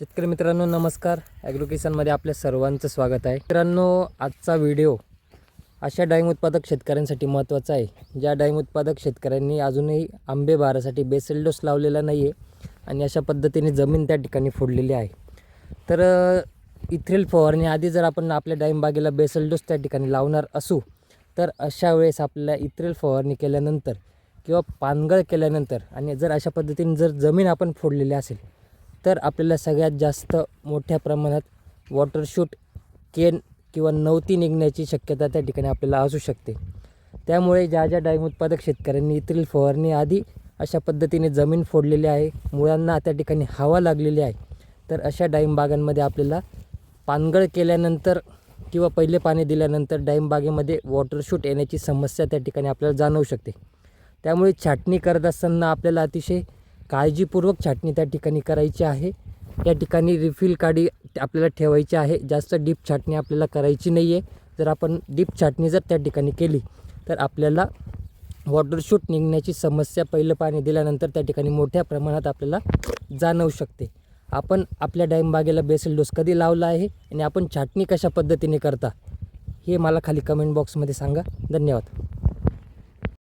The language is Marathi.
शेतकरी मित्रांनो नमस्कार. ॲग्रो किसानमध्ये आपल्या सर्वांचं स्वागत आहे. मित्रांनो आजचा व्हिडिओ अशा डाळिंब उत्पादक शेतकऱ्यांसाठी महत्त्वाचा आहे. ज्या डाळिंब उत्पादक शेतकऱ्यांनी अजूनही आंबे बारासाठी बेसल डोस लावलेला नाही आहे आणि अशा पद्धतीने जमीन त्या ठिकाणी फोडलेली आहे. तर इथ्रिल फवारणी आधी जर आपण आपल्या डाळिंब बागेला बेसल डोस त्या ठिकाणी लावणार असू तर अशा वेळेस आपल्याला इथ्रिल फवारणी केल्यानंतर किंवा पानगळ केल्यानंतर आणि जर अशा पद्धतीने जर जमीन आपण फोडलेली असेल तर आपल्याला सगळ्यात जास्त मोठ्या प्रमाणात वॉटरशूट केन किंवा नवती निघण्याची शक्यता त्या ठिकाणी आपल्याला असू शकते. त्यामुळे ज्या ज्या डाळिंब उत्पादक शेतकऱ्यांनी इथील फवारणी आधी अशा पद्धतीने जमीन फोडलेली आहे मुळांना त्या ठिकाणी हवा लागलेली आहे तर अशा डाळिंब बागांमध्ये आपल्याला पानगळ केल्यानंतर किंवा पहिले पाणी दिल्यानंतर डाळिंब बागेमध्ये वॉटरशूट येण्याची समस्या त्या ठिकाणी आपल्याला जाणवू शकते. त्यामुळे छाटणी करत असताना आपल्याला अतिशय काळजीपूर्वक छाटणी त्या ठिकाणी करायची आहे. त्या ठिकाणी रिफिल काडी आपल्याला ठेवायची आहे. जास्त डीप छाटणी आपल्याला करायची नाही आहे जर आपण डीप छाटणी जर त्या ठिकाणी केली तर आपल्याला वॉटरशूट निघण्याची समस्या पहिलं पाणी दिल्यानंतर त्या ठिकाणी मोठ्या प्रमाणात आपल्याला जाणवू शकते. आपण आपल्या डाळिंब बागेला बेसल डोस कधी लावला आहे आणि आपण छाटणी कशा पद्धतीने करता हे मला खाली कमेंट बॉक्समध्ये सांगा. धन्यवाद.